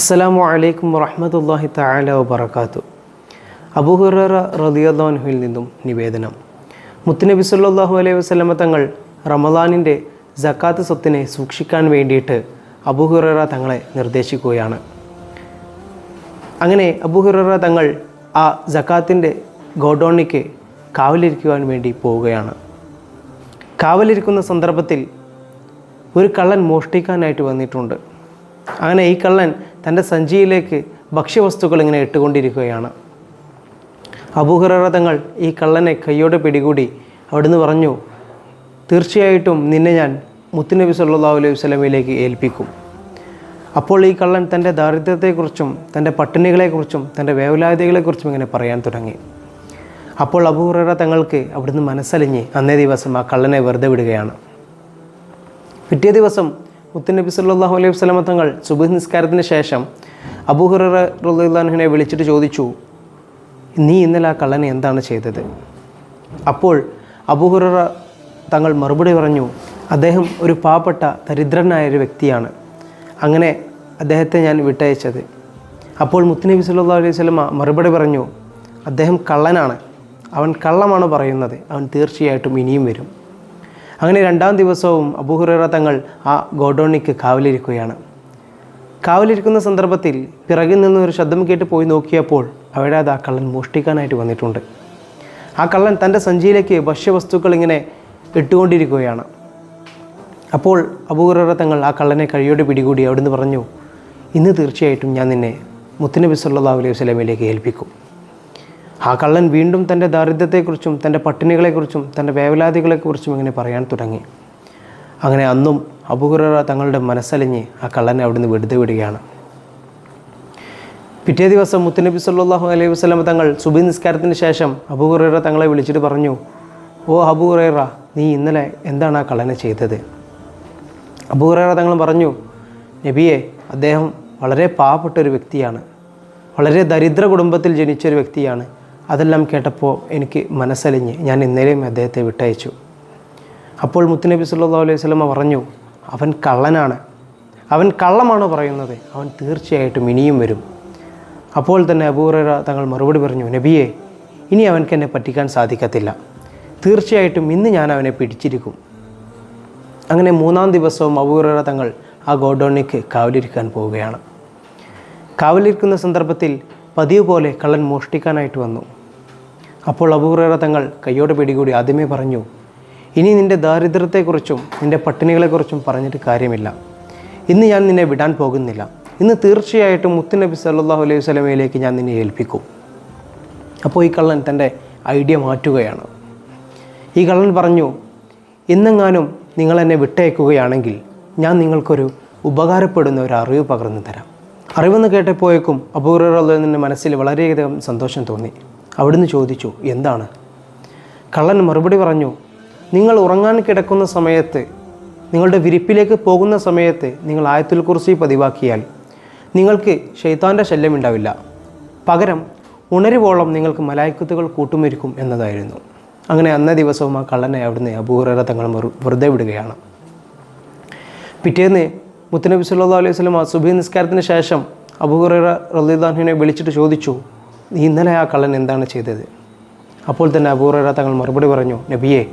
അസ്സലാമു അലൈക്കും വറഹമത്തല്ലാഹി താല വാത്തു അബുഹുറ റളിയല്ലാഹുവിൽ നിന്നും നിവേദനം. മുത്തുനബി സല്ലാഹു അലൈഹി വസ്ലമ തങ്ങൾ റമദാനിന്റെ ജക്കാത്ത് സ്വത്തിനെ സൂക്ഷിക്കാൻ വേണ്ടിയിട്ട് അബുഹുറ തങ്ങളെ നിർദ്ദേശിക്കുകയാണ്. അങ്ങനെ അബുഹുറ തങ്ങൾ ആ ജക്കാത്തിന്റെ ഗോഡോണിക്ക് കാവലിരിക്കുവാൻ വേണ്ടി പോവുകയാണ്. കാവലിരിക്കുന്ന സന്ദർഭത്തിൽ ഒരു കള്ളൻ മോഷ്ടിക്കാനായിട്ട് വന്നിട്ടുണ്ട്. അങ്ങനെ ഈ കള്ളൻ തന്റെ സഞ്ചിയിലേക്ക് ഭക്ഷ്യവസ്തുക്കൾ ഇങ്ങനെ ഇട്ടുകൊണ്ടിരിക്കുകയാണ്. അബൂഹുറ തങ്ങൾ ഈ കള്ളനെ കയ്യോടെ പിടികൂടി അവിടുന്ന് പറഞ്ഞു തീർച്ചയായിട്ടും നിന്നെ ഞാൻ മുത്തുനബി സല്ലാ അലൈഹി വസല്ലമയിലേക്ക് ഏൽപ്പിക്കും. അപ്പോൾ ഈ കള്ളൻ തന്റെ ദാരിദ്ര്യത്തെക്കുറിച്ചും തന്റെ പട്ടിണികളെക്കുറിച്ചും തന്റെ വേവലാതികളെക്കുറിച്ചും ഇങ്ങനെ പറയാൻ തുടങ്ങി. അപ്പോൾ അബൂഹുറ തങ്ങൾക്ക് അവിടുന്ന് മനസ്സലിഞ്ഞ് അന്നേ ദിവസം ആ കള്ളനെ വെറുതെ വിടുകയാണ്. പിറ്റേ ദിവസം മുത്തുനബി സല്ലാഹു അലൈഹി വസല്ലമ തങ്ങൾ സുബഹ് നിസ്കാരത്തിന് ശേഷം അബൂഹുറ വിളിച്ചിട്ട് ചോദിച്ചു നീ ഇന്നലെ ആ കള്ളനെ എന്താണ് ചെയ്തത്? അപ്പോൾ അബൂഹുറ തങ്ങൾ മറുപടി പറഞ്ഞു അദ്ദേഹം ഒരു പാവപ്പെട്ട ദരിദ്രനായ ഒരു വ്യക്തിയാണ്. അങ്ങനെ അദ്ദേഹത്തെ ഞാൻ വിട്ടയച്ചത്. അപ്പോൾ മുത്തുനബി സല്ലല്ലാഹു അലൈഹി വസല്ലമ മറുപടി പറഞ്ഞു അദ്ദേഹം കള്ളനാണ്. അവൻ കള്ളമാണ് പറയുന്നത്? അവൻ തീർച്ചയായിട്ടും ഇനിയും വരും. അങ്ങനെ രണ്ടാം ദിവസവും അബൂഹുറ തങ്ങൾ ആ ഗോഡോണിക്ക് കാവലിരിക്കുകയാണ്. കാവലിരിക്കുന്ന സന്ദർഭത്തിൽ പിറകിൽ നിന്ന് ഒരു ശബ്ദം കേട്ട് പോയി നോക്കിയപ്പോൾ അവിടെ അത് ആ കള്ളൻ മോഷ്ടിക്കാനായിട്ട് വന്നിട്ടുണ്ട്. ആ കള്ളൻ തന്റെ സഞ്ചിയിലേക്ക് ഭക്ഷ്യവസ്തുക്കൾ ഇങ്ങനെ ഇട്ടുകൊണ്ടിരിക്കുകയാണ്. അപ്പോൾ അബൂഹുറ തങ്ങൾ ആ കള്ളനെ കഴിയോടെ പിടികൂടി അവിടുന്ന് പറഞ്ഞു ഇന്ന് തീർച്ചയായിട്ടും ഞാൻ നിന്നെ മുത്തനബി സല്ലാ അലൈഹി വസല്ലമയിലേക്ക് ഏൽപ്പിക്കും. ആ കള്ളൻ വീണ്ടും തന്റെ ദാരിദ്ര്യത്തെക്കുറിച്ചും തന്റെ പട്ടിണികളെക്കുറിച്ചും തന്റെ വേവലാതികളെക്കുറിച്ചും ഇങ്ങനെ പറയാൻ തുടങ്ങി. അങ്ങനെ അന്നും അബുഹുറ തങ്ങളുടെ മനസ്സലിഞ്ഞ് ആ കള്ളനെ അവിടുന്ന് വെറുതെ വിടുകയാണ്. പിറ്റേ ദിവസം മുത്തുനബി സല്ലല്ലാഹു അലൈഹി വസ്ലം തങ്ങൾ സുബി നിസ്കാരത്തിന് ശേഷം അബുഹുറ തങ്ങളെ വിളിച്ചിട്ട് പറഞ്ഞു ഓ അബുഹുറ നീ ഇന്നലെ എന്താണ് ആ കള്ളനെ ചെയ്തത്? അബുഹുറ തങ്ങൾ പറഞ്ഞു നബിയെ അദ്ദേഹം വളരെ പാവപ്പെട്ട ഒരു വ്യക്തിയാണ്. വളരെ ദരിദ്ര കുടുംബത്തിൽ ജനിച്ചൊരു വ്യക്തിയാണ്. അതെല്ലാം കേട്ടപ്പോൾ എനിക്ക് മനസ്സലിഞ്ഞ്. ഞാൻ ഇന്നലെയും അദ്ദേഹത്തെ വിട്ടയച്ചു. അപ്പോൾ മുത്തുനബി സല്ലല്ലാഹു അലൈഹി സ്വലമ പറഞ്ഞു അവൻ കള്ളനാണ്. അവൻ കള്ളമാണ് പറയുന്നത്? അവൻ തീർച്ചയായിട്ടും ഇനിയും വരും. അപ്പോൾ തന്നെ അബൂറ തങ്ങൾ മറുപടി പറഞ്ഞു നബിയെ ഇനി അവൻക്ക് എന്നെ പറ്റിക്കാൻ സാധിക്കത്തില്ല. തീർച്ചയായിട്ടും ഇന്ന് ഞാൻ അവനെ പിടിച്ചിരിക്കും. അങ്ങനെ മൂന്നാം ദിവസവും അബൂറ തങ്ങൾ ആ ഗോഡൗണിക്ക് കാവലിരിക്കാൻ പോവുകയാണ്. കാവലിരിക്കുന്ന സന്ദർഭത്തിൽ പതിവ് പോലെ കള്ളൻ മോഷ്ടിക്കാനായിട്ട് വന്നു. അപ്പോൾ അബൂറേറ തങ്ങൾ കയ്യോടെ പിടികൂടി ആദ്യമേ പറഞ്ഞു ഇനി നിന്റെ ദാരിദ്ര്യത്തെക്കുറിച്ചും നിന്റെ പട്ടിണികളെക്കുറിച്ചും പറഞ്ഞിട്ട് കാര്യമില്ല. ഇന്ന് ഞാൻ നിന്നെ വിടാൻ പോകുന്നില്ല. ഇന്ന് തീർച്ചയായിട്ടും മുത്തുനബി സല്ലാഹു അലൈഹി വസല്ലമയിലേക്ക് ഞാൻ നിന്നെ ഏൽപ്പിക്കും. അപ്പോൾ ഈ കള്ളൻ തന്റെ ഐഡിയ മാറ്റുകയാണ്. ഈ കള്ളൻ പറഞ്ഞു ഇന്നെങ്ങാനും നിങ്ങൾ എന്നെ വിട്ടയക്കുകയാണെങ്കിൽ ഞാൻ നിങ്ങൾക്കൊരു ഉപകാരപ്പെടുന്ന ഒരു അറിവ് പകർന്നു തരാം. അറിവെന്ന് കേട്ടപ്പോയേക്കും അള്ളതിന്റെ മനസ്സിൽ വളരെയധികം സന്തോഷം തോന്നി. അവിടുന്ന് ചോദിച്ചു എന്താണ്? കള്ളൻ മറുപടി പറഞ്ഞു നിങ്ങൾ ഉറങ്ങാൻ കിടക്കുന്ന സമയത്ത് നിങ്ങളുടെ വിരിപ്പിലേക്ക് പോകുന്ന സമയത്ത് നിങ്ങൾ ആയത്തുൽ കുർസി പതിവാക്കിയാൽ നിങ്ങൾക്ക് ഷെയ്ത്താന്റെ ശല്യമുണ്ടാവില്ല പകരം ഉണരുവോളം നിങ്ങൾക്ക് മലായക്കുത്തുകൾ കൂട്ടുമൊരുക്കും എന്നതായിരുന്നു. അങ്ങനെ അന്നേ ദിവസവും ആ കള്ളനെ അവിടുന്ന് അപൂർവ തങ്ങൾ വെറു- വെറുതെ വിടുകയാണ്. പിറ്റേന്ന് മുത്തനബി സല്ലാ അലൈഹി വസല്ലം ആ സുബഹി നിസ്കാരത്തിന് ശേഷം അബൂഹുറ റലിദാൻഹിനെ വിളിച്ചിട്ട് ചോദിച്ചു ഇന്നലെ ആ കള്ളൻ എന്താണ് ചെയ്തത്? അപ്പോൾ തന്നെ അബൂറ തങ്ങൾ മറുപടി പറഞ്ഞു നബിയെ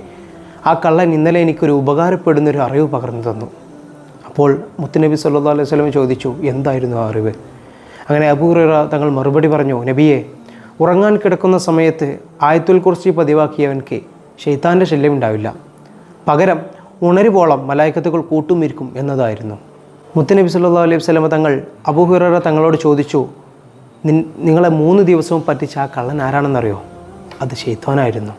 ആ കള്ളൻ ഇന്നലെ എനിക്കൊരു ഉപകാരപ്പെടുന്ന ഒരു അറിവ് പകർന്നു തന്നു. അപ്പോൾ മുത്തുനബി സല്ലാ അലൈഹി വസല്ലം ചോദിച്ചു എന്തായിരുന്നു ആ അറിവ്? അങ്ങനെ അബൂറ തങ്ങൾ മറുപടി പറഞ്ഞു നബിയെ ഉറങ്ങാൻ കിടക്കുന്ന സമയത്ത് ആയത്തുൽ കുറിച്ച് പതിവാക്കിയവൻക്ക് ഷെയ്ത്താന്റെ ശല്യം ഉണ്ടാവില്ല. പകരം ഉണരുവോളം മലായക്കത്തുകൾ കൂട്ടുമിരിക്കും എന്നതായിരുന്നു. മുത്തനബി സല്ലാ അലൈഹി വസല്ലമ തങ്ങൾ അബൂഹുറ തങ്ങളോട് ചോദിച്ചു "നിൻ- നിങ്ങളെ മൂന്ന് ദിവസവും പറ്റിച്ച ആ കള്ളൻ ആരാണെന്നറിയോ? അത് ഷെയ്ത്താനായിരുന്നു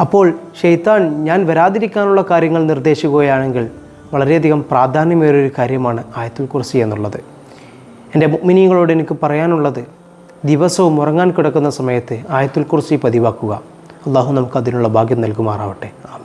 അപ്പോൾ ഷെയ്ത്താൻ ഞാൻ വരാതിരിക്കാനുള്ള കാര്യങ്ങൾ നിർദ്ദേശിക്കുകയാണെങ്കിൽ വളരെയധികം പ്രാധാന്യമേറിയൊരു കാര്യമാണ് ആയത്തുൽ കുറിസി എന്നുള്ളത്. എന്റെ മുഗ്മിനീങ്ങളോട് എനിക്ക് പറയാനുള്ളത് ദിവസവും ഉറങ്ങാൻ കിടക്കുന്ന സമയത്ത് ആയത്തുൽ കുറിസി പതിവാക്കുക. അള്ളാഹു നമുക്ക് അതിനുള്ള ഭാഗ്യം നൽകുമാറാവട്ടെ. ആമീൻ.